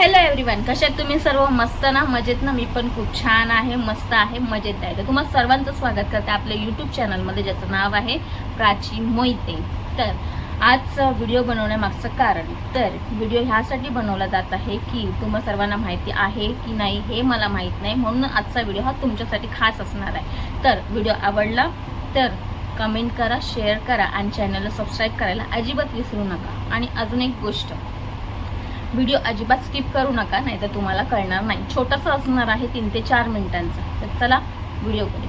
Hello everyone कशात तुम्ही सर्व मस्त ना? मजेत ना? मी पण खूप छान आहे मस्त आहे मजेत आहे. तर तुम्हाला सर्वांचं स्वागत करते आपल्या यूट्यूब चॅनलमध्ये ज्याचं नाव आहे प्राची मोहिते. तर आजचा व्हिडिओ बनवण्यामागचं कारण तर व्हिडिओ ह्यासाठी बनवला जात आहे की तुम्हा सर्वांना माहिती आहे की नाही हे मला माहीत नाही म्हणून आजचा व्हिडिओ हा तुमच्यासाठी खास असणार आहे. तर व्हिडिओ आवडला तर कमेंट करा शेअर करा आणि चॅनलला सबस्क्राईब करायला अजिबात विसरू नका. आणि अजून एक गोष्ट व्हिडिओ अजिबात स्किप करू नका नाही तर तुम्हाला कळणार नाही. छोटंसं असणार आहे तीन ते चार मिनिटांचा. तर चला व्हिडिओ करू.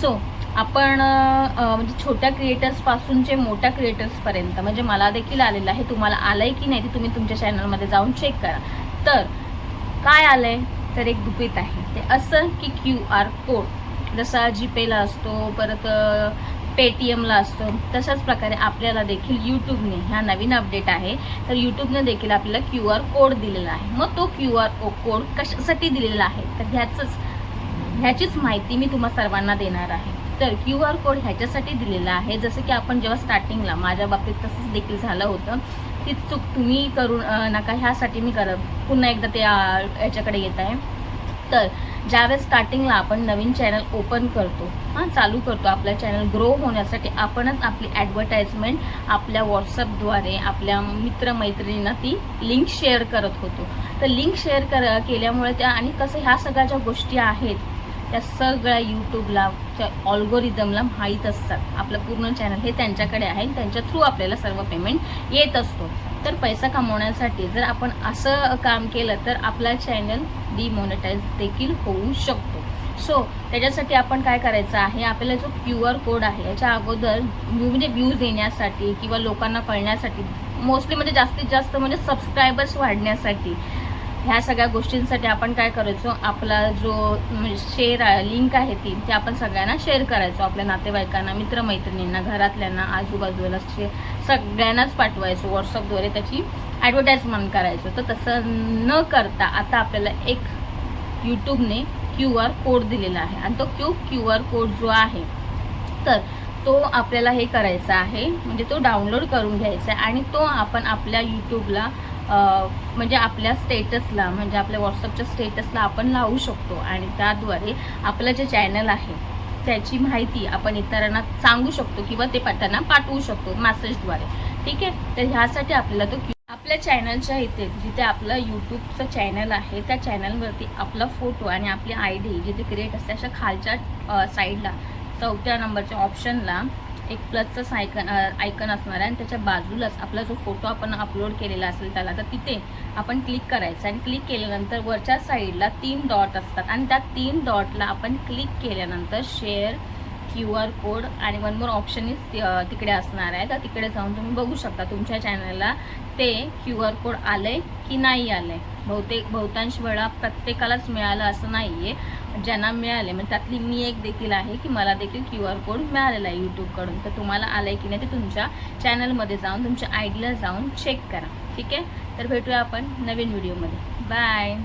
सो आपण म्हणजे छोट्या क्रिएटर्सपासूनचे मोठ्या क्रिएटर्सपर्यंत म्हणजे मला देखील आलेलं आहे. तुम्हाला आलं आहे की नाही ते तुम्ही तुमच्या चॅनलमध्ये जाऊन चेक करा. तर काय आलं आहे तर एक गुपित आहे. ते असं की क्यू आर कोड जसा जीपेला असतो परत पेटीएमला असतो. तशाच प्रकारे आपल्याला देखील यूट्यूबने ह्या नवीन अपडेट आहे. तर यूट्यूबने देखील आपल्याला क्यू आर कोड दिलेला आहे. मग तो क्यू आर कोड कशासाठी दिलेला आहे? तर ह्याचंच ह्याचीच माहिती मी तुम्हा सर्वांना देणार आहे. तर क्यू आर कोड ह्याच्यासाठी दिलेला आहे. जसं की आपण जेव्हा स्टार्टिंगला माझ्या बाबतीत तसंच देखील झालं होतं. ती चूक तुम्ही करू नका ह्यासाठी मी कर पुन्हा एकदा ते याच्याकडे येत आहे. तर ज्यावेळेस स्टार्टिंगला आपण नवीन चॅनल ओपन करतो हां चालू करतो आपला चॅनल ग्रो होण्यासाठी आपणच आपली ॲडव्हर्टाईजमेंट आपल्या व्हॉट्सअपद्वारे आपल्या मित्रमैत्रिणींना ती लिंक शेअर करत होतो. तर लिंक शेअर कर केल्यामुळे त्या आणि कसं ह्या सगळ्या ज्या गोष्टी आहेत त्या सगळ्या यूट्यूबला त्या ऑल्गोरिदमला माहीत असतात. आपलं पूर्ण चॅनल हे त्यांच्याकडे आहे त्यांच्या थ्रू आपल्याला सर्व पेमेंट येत असतो. तर पैसा कमवण्यासाठी जर आपण असं काम केलं तर आपला चॅनल डिमॉनिटाईज देखील होऊ शकतो. सो त्याच्यासाठी आपण काय करायचं आहे? आपल्याला जो क्यू आर कोड आहे याच्या अगोदर म्हणजे व्ह्यूज येण्यासाठी किंवा लोकांना कळण्यासाठी मोस्टली म्हणजे जास्तीत जास्त म्हणजे सबस्क्रायबर्स वाढण्यासाठी ह्या सगळ्या गोष्टींसाठी आपण काय करायचो? आपला जो म्हणजे शेअर लिंक आहे ती ती आपण सगळ्यांना शेअर करायचो. आपल्या नातेवाईकांना मित्रमैत्रिणींना घरातल्यांना आजूबाजूला शे सगळ्यांनाच पाठवायचो व्हॉट्सअपद्वारे त्याची ॲडव्हर्टाईजमेंट करायचो. तर तसं न करता आता आपल्याला एक यूट्यूबने क्यू आर कोड दिलेला आहे. आणि तो क्यू क्यू आर कोड जो आहे तर तो आपल्याला हे करायचा आहे. म्हणजे तो डाउनलोड करून घ्यायचा आहे. आणि तो आपण आपल्या यूट्यूबला म्हणजे आपल्या स्टेटसला म्हणजे आपल्या व्हॉट्सअपच्या स्टेटसला आपण लावू शकतो आणि त्याद्वारे आपलं जे चॅनल आहे त्याची माहिती आपण इतरांना सांगू शकतो किंवा ते त्यांना पाठवू शकतो मॅसेजद्वारे ठीक आहे? तर ह्यासाठी आपल्याला तो आपल्या चॅनलच्या इथे जिथे आपलं यूट्यूबचं चॅनल आहे त्या चॅनलवरती आपला फोटो आणि आपली आय डी जिथे क्रिएट असते अशा खालच्या साईडला चौथ्या नंबरच्या ऑप्शनला एक प्लसचं आयकन आयकन असणार आहे. आणि त्याच्या बाजूलाच आपला जो फोटो आपण अपलोड केलेला असेल त्याला तर तिथे आपण क्लिक करायचं. आणि क्लिक केल्यानंतर वरच्या साईडला तीन डॉट असतात. आणि त्या तीन डॉटला आपण क्लिक केल्यानंतर शेअर क्यू आर कोड आणि वन मोर ऑप्शन इज तिकडे असणार आहे. तर तिकडे जाऊन तुम्ही बघू शकता तुमच्या चॅनलला. ते क्यू आर कोड आलं आहे की नाही आलं आहे बहुतेक बहुतांश वेळा प्रत्येकालाच मिळालं असं नाही आहे ज्यांना मिळाले म्हणजे त्यातली मी एक देखील आहे की मला देखील क्यू आर कोड मिळालेला आहे यूट्यूबकडून तर तुम्हाला आलं आहे की नाही ते तुमच्या चॅनलमध्ये जाऊन तुमच्या आयडीला जाऊन चेक करा. ठीक आहे? तर भेटूया आपण नवीन व्हिडिओमध्ये बाय